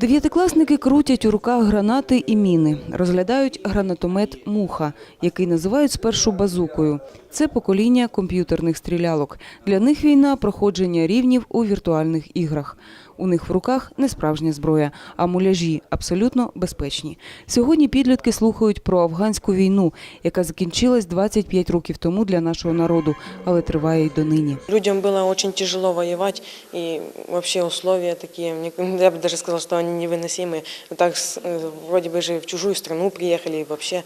Дев'ятикласники крутять у руках гранати і міни, розглядають гранатомет Муха, який називають спершу базукою. Це покоління комп'ютерних стрілялок. Для них війна проходження рівнів у віртуальних іграх. У них в руках не справжня зброя, а муляжі абсолютно безпечні. Сьогодні підлітки слухають про афганську війну, яка закінчилась 25 років тому для нашого народу, але триває й донині. Людям было очень тяжело воевать, и вообще условия такие, мне- я бы даже сказала, что они невыносимые. Мы Так с- э, вроде бы же в чужую страну приехали и вообще,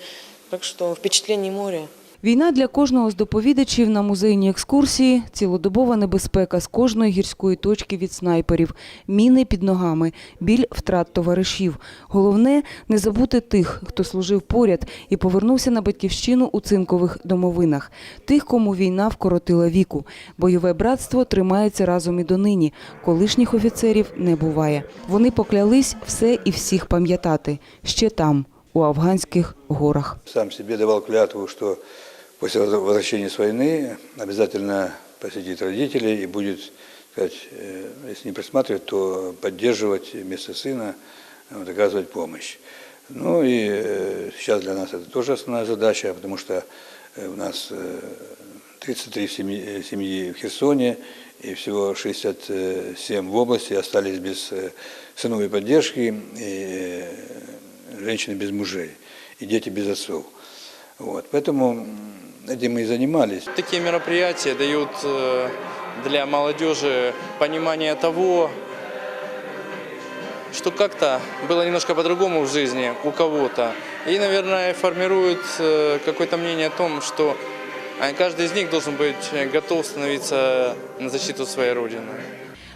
так что впечатлений море. Війна для кожного з доповідачів на музейній екскурсії – цілодобова небезпека з кожної гірської точки від снайперів, міни під ногами, біль втрат товаришів. Головне – не забути тих, хто служив поряд і повернувся на батьківщину у цинкових домовинах. Тих, кому війна вкоротила віку. Бойове братство тримається разом і донині. Колишніх офіцерів не буває. Вони поклялись все і всіх пам'ятати. Ще там, у афганських горах. Сам себе давал клятву, что после возвращения с войны обязательно посетит родителей и будет, сказать, э, если не присматривать, то поддерживать вместо сына, вот, оказывать помощь. Ну и э, сейчас для нас это тоже основная задача, потому что э, у нас э, 33 семьи, э, семьи в Херсоне и всего 67 в области остались без э, сыновой поддержки, и э, женщины без мужей, и дети без отцов. Вот, поэтому этим и занимались. Такие мероприятия дают э, для молодежи понимание того, что как-то было немножко по-другому в жизни у кого-то. И, наверное, формируют э, какое-то мнение о том, что э, каждый из них должен быть э, готов становиться на защиту своей родины.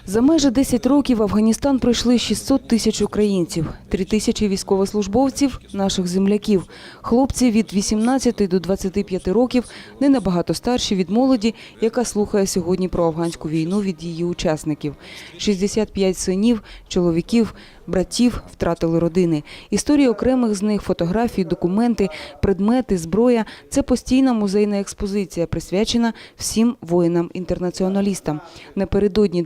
За майже 10 років в Афганістан пройшли 600 тисяч українців, 3 тисячі військовослужбовців – наших земляків. Хлопці від 18 до 25 років не набагато старші від молоді, яка слухає сьогодні про афганську війну від її учасників. 65 синів, чоловіків, братів втратили родини. Історії окремих з них, фотографії, документи, предмети, зброя – це постійна музейна експозиція, присвячена всім воїнам-інтернаціоналістам. Напередодні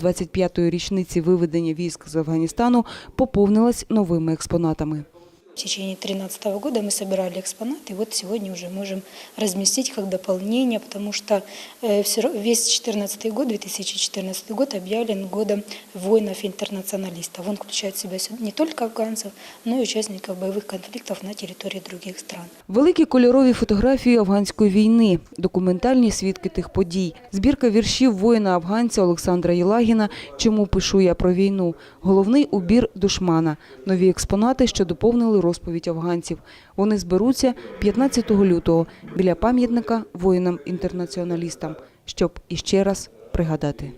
25-ї річниці виведення військ з Афганістану поповнилась новими експонатами. В течение 2013 года мы собирали экспонаты, и вот сегодня уже можем разместить как дополнение, потому что э, всё ра- весь 2014 год, 2014 год объявлен годом воинов-интернационалистов. Он включает в себя сю- не только афганцев, но и участников боевых конфликтов на территории других стран. Великі кольорові фотографії афганської війни, документальні свідки тих подій, збірка віршів воїна-афганця Олександра Єлагіна «Чому пишу я про війну», головний убір душмана, нові експонати, що доповнили розповідь афганців. Вони зберуться 15 лютого біля пам'ятника воїнам-інтернаціоналістам, щоб іще раз пригадати.